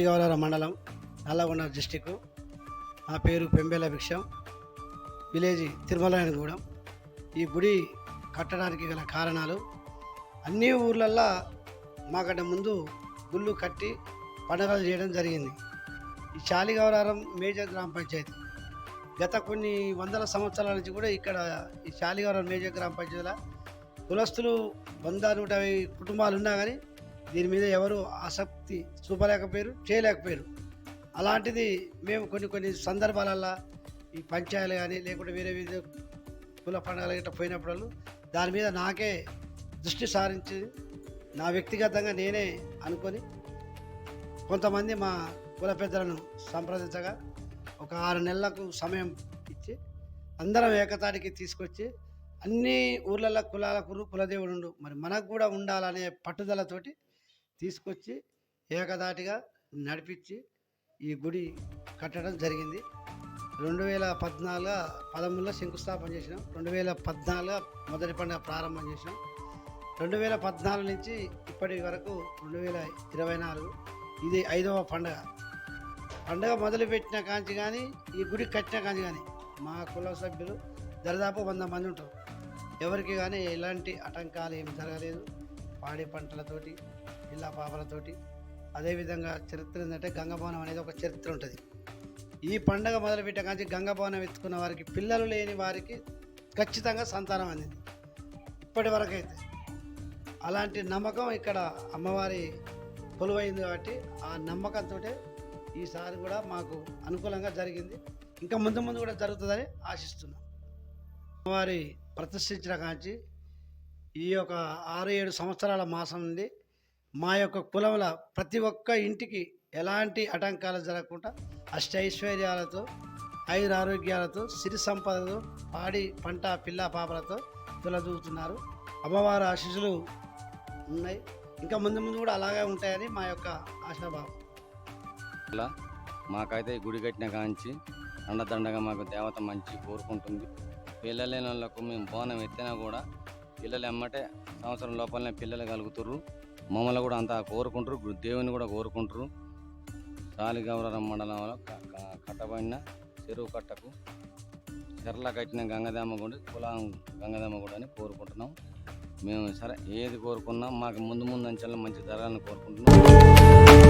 జాలిగవరం మండలం నల్లగొండ డిస్టిక్ నా పేరు పెంబేల భిక్షం. విలేజ్ తిరుమలగూడెం ఈ గుడి కట్టడానికి గల కారణాలు అన్ని ఊర్లల్లో మాకంటే ముందు గుళ్ళు కట్టి పండుగలు చేయడం జరిగింది. ఈ చాలిగవరారం మేజర్ గ్రామ పంచాయతీ. గత కొన్ని వందల సంవత్సరాల నుంచి కూడా ఇక్కడ ఈ చాలిగవరం మేజర్ గ్రామ పంచాయతీలో కులస్తులు వంద నూట యాభై కుటుంబాలు ఉన్నా కానీ దీని మీద ఎవరు ఆసక్తి చూపలేకపోయారు చేయలేకపోయారు. అలాంటిది మేము కొన్ని కొన్ని సందర్భాలల్లో ఈ పంచాయలు కానీ లేకుంటే వేరే వేరే కుల పండుగలు గట్రా పోయినప్పుడు దాని మీద నాకే దృష్టి సారించి నా వ్యక్తిగతంగా నేనే అనుకొని కొంతమంది మా కుల పెద్దలను సంప్రదించగా ఒక ఆరు నెలలకు సమయం ఇచ్చి అందరం ఏకతాటికి తీసుకొచ్చి అన్ని ఊర్లలో కులాలకు కులదేవుడు మరి మనకు కూడా ఉండాలనే పట్టుదలతోటి తీసుకొచ్చి ఏకదాటిగా నడిపించి ఈ గుడి కట్టడం జరిగింది. రెండు వేల పద్నాలుగు పదమూడులో శంకుస్థాపన చేసినాం. రెండు వేల పద్నాలుగు మొదటి పండుగ ప్రారంభం చేసినాం. రెండు వేల పద్నాలుగు నుంచి ఇప్పటి వరకు రెండు వేల ఇరవై నాలుగు ఇది ఐదవ పండగ. పండగ మొదలుపెట్టిన కాంచి కానీ ఈ గుడి కట్టిన కాంచి కానీ మా కుల సభ్యులు దరిదాపు వంద మంది ఉంటారు. ఎవరికి కానీ ఎలాంటి ఆటంకాలు ఏమి జరగలేదు. పాడి పంటలతోటి పిల్ల పాపలతోటి. అదేవిధంగా చరిత్ర ఏంటంటే గంగభవనం అనేది ఒక చరిత్ర ఉంటుంది. ఈ పండగ మొదలుపెట్టే కాంచి గంగభవనం ఎత్తుకున్న వారికి పిల్లలు లేని వారికి ఖచ్చితంగా సంతానం అందింది. ఇప్పటి వరకు అయితే అలాంటి నమ్మకం ఇక్కడ అమ్మవారి కొలువైంది కాబట్టి ఆ నమ్మకంతో ఈసారి కూడా మాకు అనుకూలంగా జరిగింది. ఇంకా ముందు ముందు కూడా జరుగుతుందని ఆశిస్తున్నాం. అమ్మవారి ప్రతిష్ఠించిన కాంచి ఈ యొక్క ఆరు ఏడు సంవత్సరాల మాసం నుండి మా యొక్క కులముల ప్రతి ఒక్క ఇంటికి ఎలాంటి ఆటంకాలు జరగకుండా అష్టైశ్వర్యాలతో ఐదు ఆరోగ్యాలతో సిరి సంపదతో పాడి పంట పిల్ల పాపలతో తులదూగుతున్నారు అమ్మవారు ఆశీస్సులు ఉన్నాయి. ఇంకా ముందు ముందు కూడా అలాగే ఉంటాయని మా యొక్క ఆశాభావం. ఇలా మాకైతే గుడి కట్టిన కాంచి అండదండగా మాకు దేవత మంచి కోరుకుంటుంది. పిల్లలు లేని వాళ్ళకు మేము బోనం ఎత్తినా కూడా పిల్లలు ఎమ్మటే సంవత్సరం లోపలనే పిల్లలు కలుగుతుర్రు. మమ్మల్ని కూడా అంతా కోరుకుంటారు దేవుని కూడా కోరుకుంటారు. సాలిగౌరవం మండలంలో కట్టబడిన చెరువు కట్టకు చెర్ల కట్టిన గంగదేమ గుడి కులాం గంగదేమ గుడి అని కోరుకుంటున్నాం. మేము సరే ఏది కోరుకున్నా మాకు ముందు ముందు అంచెల్లో మంచి జరగాలని కోరుకుంటున్నాం.